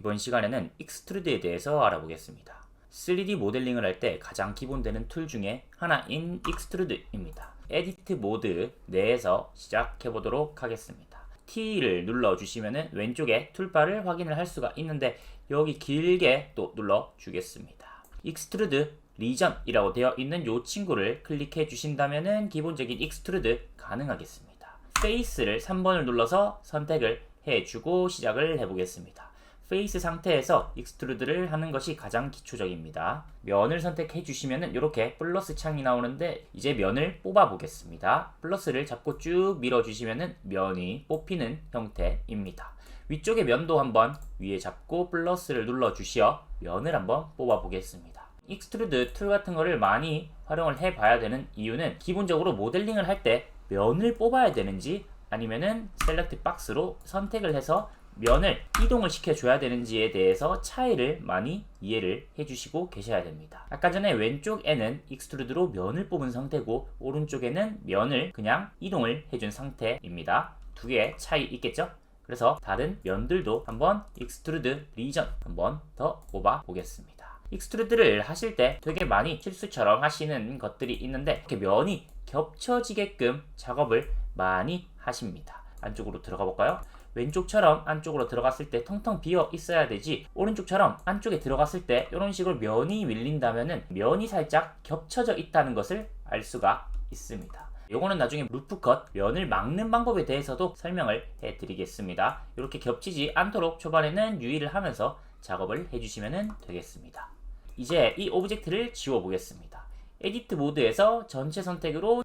이번 시간에는 익스트루드에 대해서 알아보겠습니다. 3D 모델링을 할 때 가장 기본되는 툴 중에 하나인 익스트루드입니다. 에디트 모드 내에서 시작해 보도록 하겠습니다. T를 눌러 주시면 왼쪽에 툴바를 확인을 할 수가 있는데 여기 길게 또 눌러 주겠습니다. 익스트루드 리전이라고 되어 있는 이 친구를 클릭해 주신다면 기본적인 익스트루드 가능하겠습니다. 페이스를 3번을 눌러서 선택을 해주고 시작을 해보겠습니다. 페이스 상태에서 익스트루드를 하는 것이 가장 기초적입니다. 면을 선택해 주시면 이렇게 플러스 창이 나오는데 이제 면을 뽑아 보겠습니다. 플러스를 잡고 쭉 밀어 주시면 면이 뽑히는 형태입니다. 위쪽의 면도 한번 위에 잡고 플러스를 눌러 주시어 면을 한번 뽑아 보겠습니다. 익스트루드 툴 같은 거를 많이 활용을 해 봐야 되는 이유는 기본적으로 모델링을 할 때 면을 뽑아야 되는지 아니면은 셀렉트 박스로 선택을 해서 면을 이동을 시켜줘야 되는지에 대해서 차이를 많이 이해를 해주시고 계셔야 됩니다. 아까 전에 왼쪽에는 익스트루드로 면을 뽑은 상태고 오른쪽에는 면을 그냥 이동을 해준 상태입니다. 두 개의 차이 있겠죠? 그래서 다른 면들도 한번 익스트루드 리전 한번 더 뽑아 보겠습니다. 익스트루드를 하실 때 되게 많이 실수처럼 하시는 것들이 있는데 이렇게 면이 겹쳐지게끔 작업을 많이 하십니다. 안쪽으로 들어가 볼까요? 왼쪽처럼 안쪽으로 들어갔을 때 텅텅 비어 있어야 되지 오른쪽처럼 안쪽에 들어갔을 때 이런 식으로 면이 밀린다면은 면이 살짝 겹쳐져 있다는 것을 알 수가 있습니다. 요거는 나중에 루프컷 면을 막는 방법에 대해서도 설명을 해 드리겠습니다. 이렇게 겹치지 않도록 초반에는 유의를 하면서 작업을 해주시면 되겠습니다. 이제 이 오브젝트를 지워 보겠습니다. 에디트 모드에서 전체 선택으로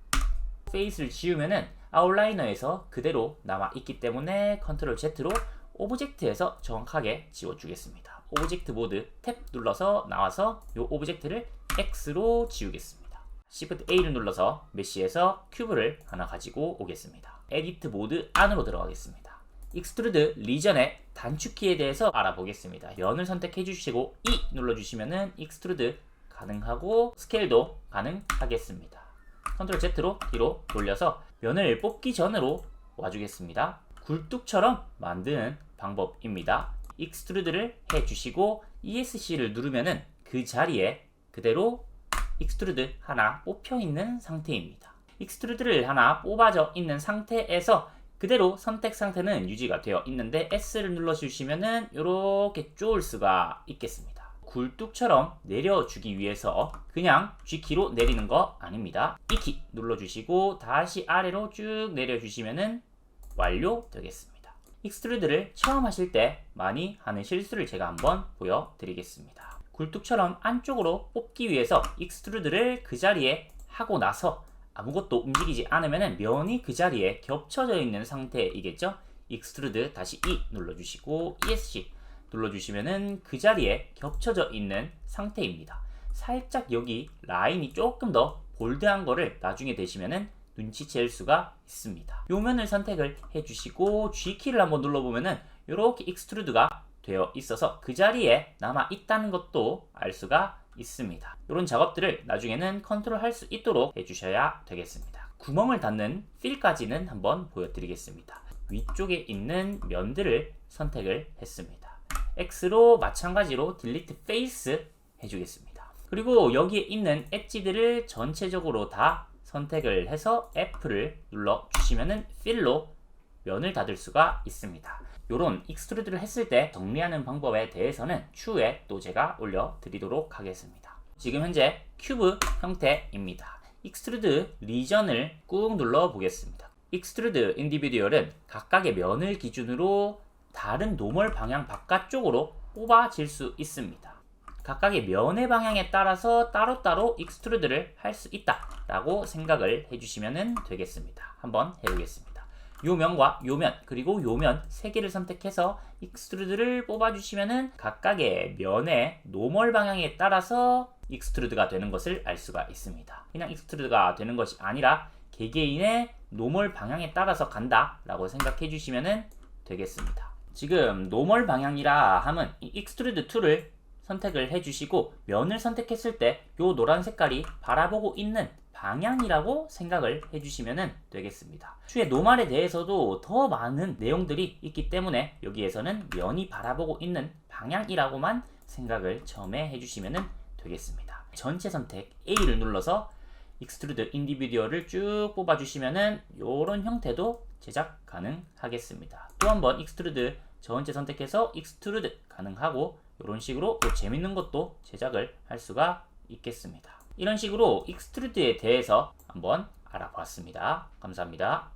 페이스를 지우면은 아웃라이너에서 그대로 남아 있기 때문에 컨트롤 Z로 오브젝트에서 정확하게 지워주겠습니다. 오브젝트 모드 탭 눌러서 나와서 이 오브젝트를 X로 지우겠습니다. Shift A를 눌러서 메시에서 큐브를 하나 가지고 오겠습니다. 에디트 모드 안으로 들어가겠습니다. 익스트루드 리전의 단축키에 대해서 알아보겠습니다. 면을 선택해 주시고 E 눌러주시면은 익스트루드 가능하고 스케일도 가능하겠습니다. 컨트롤 Z로 뒤로 돌려서 면을 뽑기 전으로 와주겠습니다. 굴뚝처럼 만드는 방법입니다. 익스트루드를 해주시고 ESC를 누르면은 그 자리에 그대로 익스트루드 하나 뽑혀 있는 상태입니다. 익스트루드를 하나 뽑아져 있는 상태에서 그대로 선택 상태는 유지가 되어 있는데 S를 눌러주시면은 이렇게 쪼을 수가 있겠습니다. 굴뚝처럼 내려주기 위해서 그냥 G키로 내리는 거 아닙니다. 이키 눌러주시고 다시 아래로 쭉 내려주시면은 완료되겠습니다. 익스트루드를 처음 하실 때 많이 하는 실수를 제가 한번 보여드리겠습니다. 굴뚝처럼 안쪽으로 뽑기 위해서 익스트루드를 그 자리에 하고 나서 아무것도 움직이지 않으면 면이 그 자리에 겹쳐져 있는 상태이겠죠? 익스트루드 다시 E 눌러주시고 ESC 눌러주시면은 그 자리에 겹쳐져 있는 상태입니다. 살짝 여기 라인이 조금 더 볼드한 거를 나중에 되시면은 눈치챌 수가 있습니다. 요 면을 선택을 해주시고 G키를 한번 눌러보면은 이렇게 익스트루드가 되어 있어서 그 자리에 남아 있다는 것도 알 수가 있습니다. 이런 작업들을 나중에는 컨트롤 할 수 있도록 해주셔야 되겠습니다. 구멍을 닫는 필까지는 한번 보여드리겠습니다. 위쪽에 있는 면들을 선택을 했습니다. X로 마찬가지로 딜리트 페이스 해주겠습니다. 그리고 여기에 있는 엣지들을 전체적으로 다 선택을 해서 F를 눌러 주시면은 필로 면을 닫을 수가 있습니다. 이런 익스트루드를 했을 때 정리하는 방법에 대해서는 추후에 또 제가 올려드리도록 하겠습니다. 지금 현재 큐브 형태입니다. 익스트루드 리전을 꾹 눌러 보겠습니다. 익스트루드 인디비듀얼은 각각의 면을 기준으로 다른 노멀 방향 바깥쪽으로 뽑아질 수 있습니다. 각각의 면의 방향에 따라서 따로따로 익스트루드를 할 수 있다 라고 생각을 해주시면 되겠습니다. 한번 해보겠습니다. 요 면과 요 면, 그리고 요 면 세 개를 선택해서 익스트루드를 뽑아주시면은 각각의 면의 노멀 방향에 따라서 익스트루드가 되는 것을 알 수가 있습니다. 그냥 익스트루드가 되는 것이 아니라 개개인의 노멀 방향에 따라서 간다 라고 생각해 주시면 되겠습니다. 지금 노멀 방향이라 이 익스트루드 툴을 선택을 해주시고 면을 선택했을 때 이 노란 색깔이 바라보고 있는 방향이라고 생각을 해주시면 되겠습니다. 추의 노말에 대해서도 더 많은 내용들이 있기 때문에 여기에서는 면이 바라보고 있는 방향이라고만 생각을 처음에 해주시면 되겠습니다. 전체 선택 A를 눌러서 익스트루드 인디비디어를 쭉 뽑아주시면은 이런 형태도 제작 가능하겠습니다. 또 한번 익스트루드 전체 선택해서 익스트루드 가능하고 이런 식으로 또 재밌는 것도 제작을 할 수가 있겠습니다. 이런 식으로 익스트루드에 대해서 한번 알아보았습니다. 감사합니다.